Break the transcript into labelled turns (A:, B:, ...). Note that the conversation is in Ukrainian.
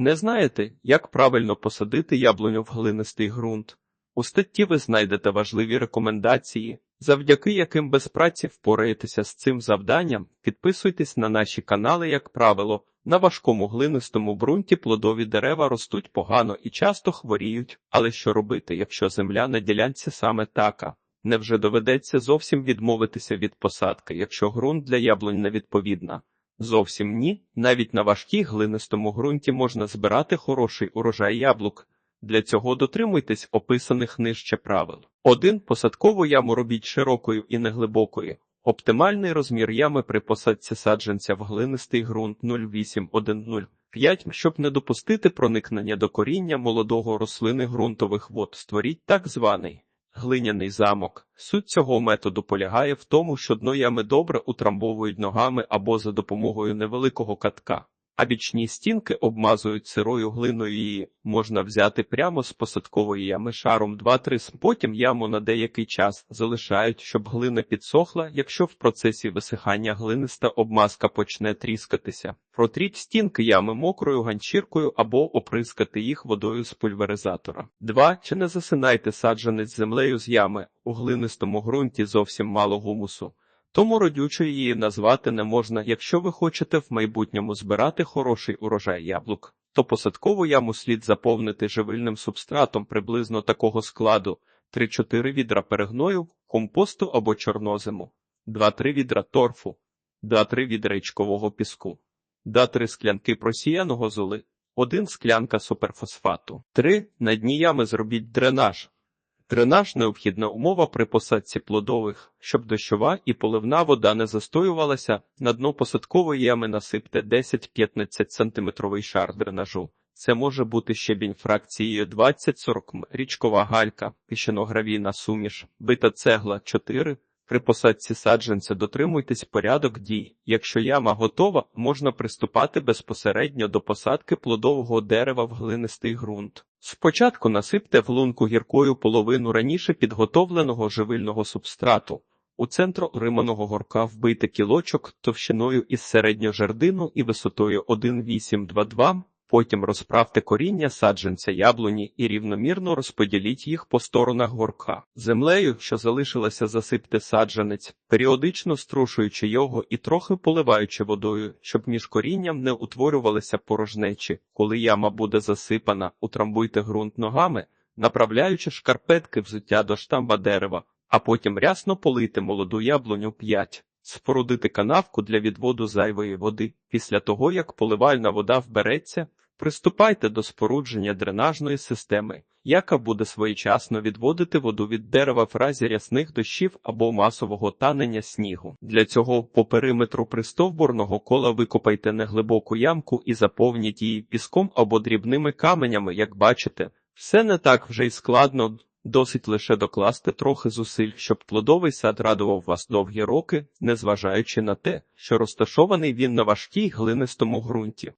A: Не знаєте, як правильно посадити яблуню в глинистий ґрунт? У статті ви знайдете важливі рекомендації, завдяки яким без праці впораєтеся з цим завданням. Підписуйтесь на наші канали, як правило. На важкому глинистому ґрунті плодові дерева ростуть погано і часто хворіють. Але що робити, якщо земля на ділянці саме така? Невже доведеться зовсім відмовитися від посадки, якщо ґрунт для яблунь невідповідна? Зовсім ні. Навіть на важкій глинистому ґрунті можна збирати хороший урожай яблук. Для цього дотримуйтесь описаних нижче правил. 1. Посадкову яму робіть широкою і неглибокою. Оптимальний розмір ями при посадці саджанця в глинистий ґрунт 0,8-1,0,5. Щоб не допустити проникнення до коріння молодого рослини ґрунтових вод, створіть так званий глиняний замок. Суть цього методу полягає в тому, що дно ями добре утрамбовують ногами або за допомогою невеликого катка, а бічні стінки обмазують сирою глиною її можна взяти прямо з посадкової ями шаром 2-3 с. Потім яму на деякий час залишають, щоб глина підсохла, якщо в процесі висихання глиниста обмазка почне тріскатися. Протріть стінки ями мокрою ганчіркою або оприскати їх водою з пульверизатора. 2. Чи не засинайте саджанець землею з ями у глинистому ґрунті зовсім мало гумусу. Тому родючою її назвати не можна, якщо ви хочете в майбутньому збирати хороший урожай яблук, то посадкову яму слід заповнити живильним субстратом приблизно такого складу 3-4 відра перегною, компосту або чорнозиму, 2-3 відра торфу, 2-3 відра річкового піску, 2-3 склянки просіяного золи, 1 склянка суперфосфату. 3. На дні ями зробіть дренаж. Дренаж – необхідна умова при посадці плодових, щоб дощова і поливна вода не застоювалася, на дно посадкової ями насипте 10-15 см шар дренажу. Це може бути щебінь фракцією 20-40 м, річкова галька, піщаногравійна суміш, бита цегла 4. При посадці саджанця дотримуйтесь порядок дій. Якщо яма готова, можна приступати безпосередньо до посадки плодового дерева в глинистий ґрунт. Спочатку насипте в лунку гіркою половину раніше підготовленого живильного субстрату. У центру риманого горка вбийте кілочок товщиною із середньожердину і висотою 1,822 Потім розправте коріння саджанця яблуні і рівномірно розподіліть їх по сторонах горка. Землею, що залишилася, засипте саджанець, періодично струшуючи його і трохи поливаючи водою, щоб між корінням не утворювалися порожнечі. Коли яма буде засипана, утрамбуйте ґрунт ногами, направляючи шкарпетки взуття до штамба дерева, а потім рясно полийте молоду яблуню 5. Спорудити канавку для відводу зайвої води. Після того, як поливальна вода вбереться, приступайте до спорудження дренажної системи, яка буде своєчасно відводити воду від дерева в разі рясних дощів або масового танення снігу. Для цього по периметру пристовбурного кола викопайте неглибоку ямку і заповніть її піском або дрібними каменями, як бачите. Все не так вже й складно. Досить лише докласти трохи зусиль, щоб плодовий сад радував вас довгі роки, незважаючи на те, що розташований він на важкій глинистому ґрунті.